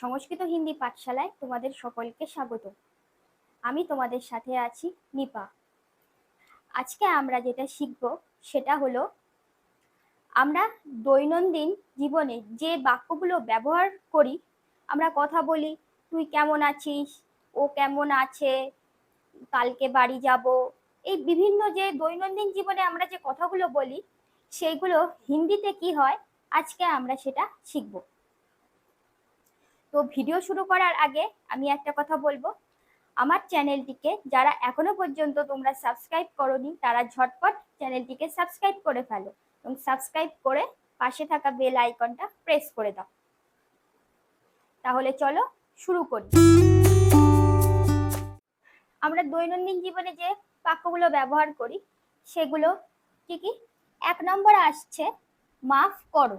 সংস্কৃত হিন্দি পাঠশালায় তোমাদের সকলকে স্বাগত। আমি তোমাদের সাথে আছি নিপা। আজকে আমরা যেটা শিখব সেটা হলো, আমরা দৈনন্দিন জীবনে যে বাক্যগুলো ব্যবহার করি, আমরা কথা বলি, তুই কেমন আছিস? ও কেমন আছে? কালকে বাড়ি যাব? এই বিভিন্ন যে দৈনন্দিন জীবনে আমরা যে কথাগুলো বলি, সেইগুলো হিন্দিতে কি হয়, আজকে আমরা সেটা শিখব। তো ভিডিও শুরু করার আগে আমি একটা কথা বলব। আমার চ্যানেলটিকে যারা এখনও পর্যন্ত তোমরা সাবস্ক্রাইব করনি, তারা ঝটপট চ্যানেলটিকে সাবস্ক্রাইব করে ফেলো এবং সাবস্ক্রাইব করে পাশে থাকা বেল আইকনটা প্রেস করে দাও। তাহলে চলো শুরু করি। আমরা দৈনন্দিন জীবনে যে বাক্যগুলো ব্যবহার করি, সেগুলো কি কি? এক নম্বর আসছে, মাফ করো।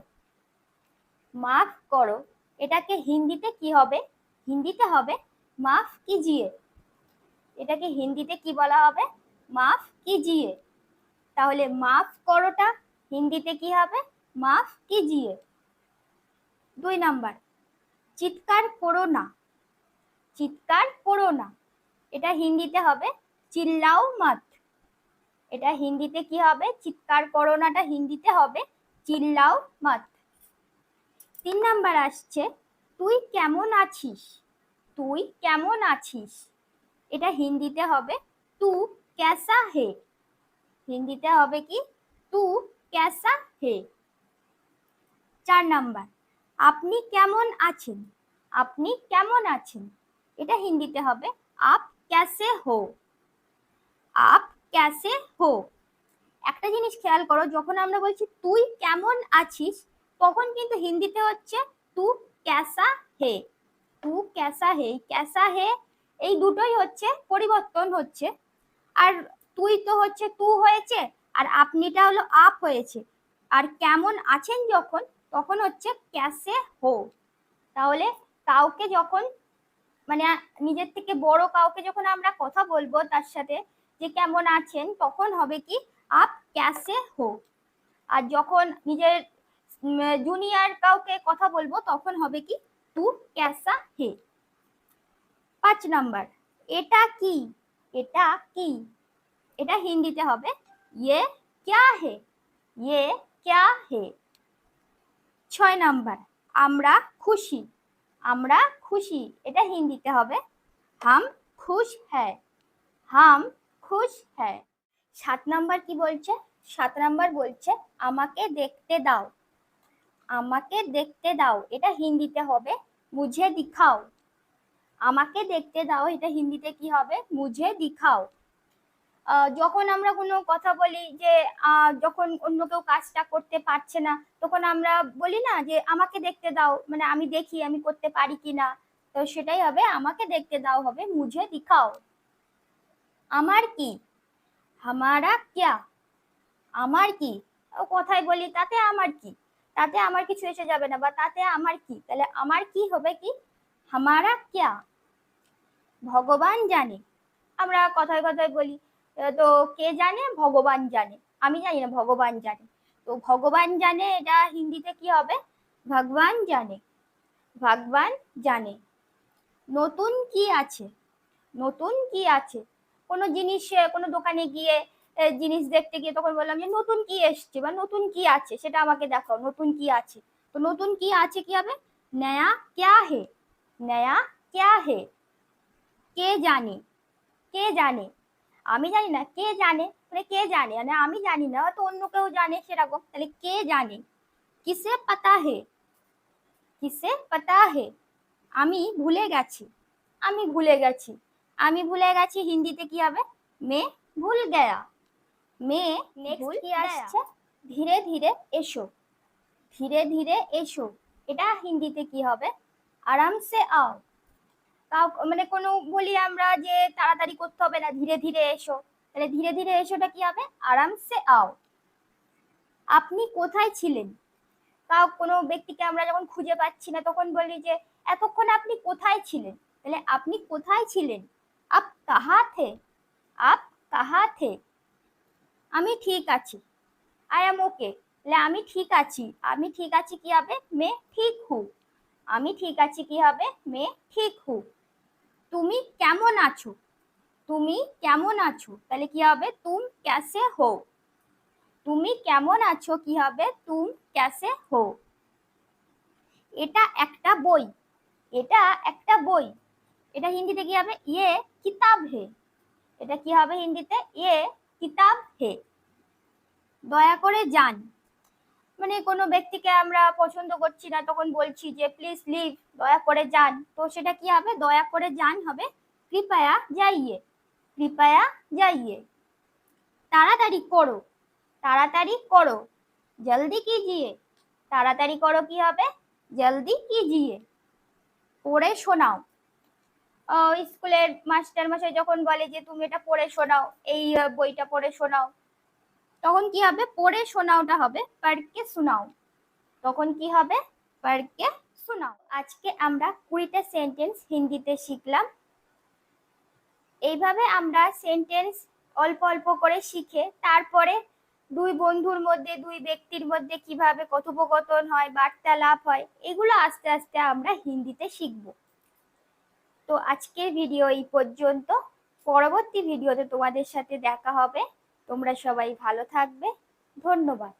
মাফ করো এটাকে হিন্দিতে কি হবে? হিন্দিতে হবে মাফ কিজিয়ে। এটাকে হিন্দিতে কি বলা হবে? মাফ কিজিয়ে। তাহলে মাফ করোটা হিন্দিতে কি হবে? মাফ কিজিয়ে। দুই নাম্বার, চিৎকার করো না। চিৎকার করো না। এটা হিন্দিতে হবে চিল্লাও মাত। এটা হিন্দিতে কি হবে? চিৎকার করো নাটা হিন্দিতে হবে চিল্লাও মাত। তিন নাম্বার আসছে, তুই কেমন আছিস? তুই কেমন আছিস? এটা হিন্দিতে হবে, তু ক্যাসা হে? হিন্দিতে হবে কি, তু ক্যাসা হে? চার নাম্বার, আপনি কেমন আছেন? আপনি কেমন আছেন? এটা হিন্দিতে হবে, আপ ক্যাসে হো? আপ ক্যাসে হো। একটা জিনিস খেয়াল করো, যখন আমরা বলছি, তুই কেমন আছিস? তখন কিন্তু হিন্দিতে হচ্ছে তু ক্যাসা হে। তু ক্যাসা হে ক্যাসা হে, এই দুটোই হচ্ছে পরিবর্তন হচ্ছে। আর তুই তো হচ্ছে তু হয়েছে, আর আপনিটা হলো আপ হয়েছে। আর কেমন আছেন যখন, তখন হচ্ছে ক্যাসে হো। তাহলে কাউকে যখন মানে নিজের থেকে বড় কাউকে যখন আমরা কথা বলব তার সাথে যে কেমন আছেন, তখন হবে কি আপ ক্যাসে হো। আর যখন নিজের জুনিয়র কাউকে কথা বলব, তখন হবে কি? তু, ক্যাসা, হে। পাঁচ নাম্বার, এটা কি? এটা কি? এটা হিন্দিতে হবে ইয়ে ক্যা হে? ইয়ে ক্যা হে? ছয় নাম্বার, আমরা খুশি। আমরা খুশি, এটা হিন্দিতে হবে, হাম খুশ হ্যায়। হাম খুশ হ্যায়। সাত নাম্বার কি বলছে? সাত নাম্বার বলছে, আমাকে দেখতে দাও। আমাকে দেখতে দাও, এটা হিন্দিতে হবে। মুঝে দিখাও। আমাকে দেখতে দাও, এটা হিন্দিতে কি হবে? মুঝে দিখাও। যখন আমরা কোনো কথা বলি যে যখন অন্য কেউ কাজটা করতে পারছে না, তখন আমরা বলি না যে, আমাকে দেখতে দাও মানে আমি দেখি, আমি করতে পারি কি না। তো সেটাই হবে, আমাকে দেখতে দাও হবে, মুঝে দিখাও। আমার কি? হামারা ক্যা? আমার কি? কথায় বলি, তাতে আমার কি? তাতে আমার কিছু এসে যাবে না, বা তাতে আমার কি? তাহলে আমার কি হবে কি? হামারা ক্যা? ভগবান জানে। আমরা কথায় কথায় বলি তো কে জানে? ভগবান জানে। আমি জানি না, ভগবান জানে। তো ভগবান জানে, এটা হিন্দিতে কি হবে? ভগবান জানে। ভগবান জানে। নতুন কি আছে? নতুন কি আছে? কোনো জিনিস, কোনো দোকানে গিয়ে জিনিস দেখতে গিয়ে তখন বললাম যে, নতুন কি এসছে বা নতুন কি আছে? সেটা আমাকে দেখাও, নতুন কি আছে? তো নতুন কি আছে কি হবে? নয়া ক্যা হে? নয়া ক্যা হে? কে জানে? কে জানে? আমি জানি না, কে জানে? মানে কে জানে? মানে আমি জানি না, হয়তো অন্য কেউ জানে সেরকম। তাহলে কে জানে? কিসে পাতা হে? কিসে পাতা হে? আমি ভুলে গেছি, আমি ভুলে গেছি। আমি ভুলে গেছি, হিন্দিতে কি হবে? মে ভুল গয়া। মে নেক্সট কি আসছে? ধীরে ধীরে এসো। ধীরে ধীরে এসো। এটা হিন্দিতে কি হবে? আরামসে আও। কাউ মানে কোনো বলি আমরা যে তাড়াতাড়ি করতে হবে না ধীরে ধীরে এসো। তাহলে ধীরে ধীরে এসোটা কি হবে? আরামসে আও। আপনি কোথায় ছিলেন? কাউ কোনো ব্যক্তিকে আমরা যখন খুঁজে পাচ্ছি না তখন বলি যে এতক্ষণ আপনি কোথায় ছিলেন? তাহলে আপনি কোথায় ছিলেন? আপ কাহা থে আপ কাহা থে আমি ঠিক আছি। আই এম ওকে তাহলে আমি ঠিক আছি। আমি ঠিক আছি কি হবে? মে ঠিক হু আমি ঠিক আছি কি হবে? মে ঠিক হু তুমি কেমন আছো? তুমি কেমন আছো? তাহলে কি হবে? তুম ক্যাসে হো। তুমি কেমন আছো? কি হবে? তুম ক্যাসে হো। এটা একটা বই। এটা একটা বই। এটা হিন্দিতে কি হবে? ইয়ে কিতাব হে। এটা কি হবে হিন্দিতে? ইয়ে কিতাব হে। দয়া করে যান। মানে কোনো ব্যক্তিকে আমরা পছন্দ করছি না, তখন বলছি যে প্লিজ লিভ দয়া করে যান। তো সেটা কি হবে? দয়া করে যান হবে, কৃপায়া যাইয়ে কৃপায়া যাইয়ে। তাড়াতাড়ি করো তাড়াতাড়ি করো, জলদি কিজিয়ে তাড়াতাড়ি করো কি হবে? জলদি কিজিয়ে পড়ে শোনাও। স্কুলের মাস্টার মশাই যখন বলে যে, তুমি এটা পড়ে শোনাও, এই বইটা পড়ে শোনাও। তখন কি হবে? পড়ে শোনাওটা হবে পারকে শোনাও। তখন কি হবে? পারকে শোনাও। আজকে আমরা কুড়িটা সেন্টেন্স হিন্দিতে শিখলাম। এইভাবে আমরা সেন্টেন্স অল্প অল্প করে শিখে, তারপরে দুই বন্ধুর মধ্যে, দুই ব্যক্তির মধ্যে কীভাবে কথোপকথন হয়, বার্তালাপ হয়, এগুলো আস্তে আস্তে আমরা হিন্দিতে শিখব। তো আজকের ভিডিও এই পর্যন্ত। পরবর্তী ভিডিওতে তোমাদের সাথে দেখা হবে। তোমরা সবাই ভালো থাকবে। ধন্যবাদ।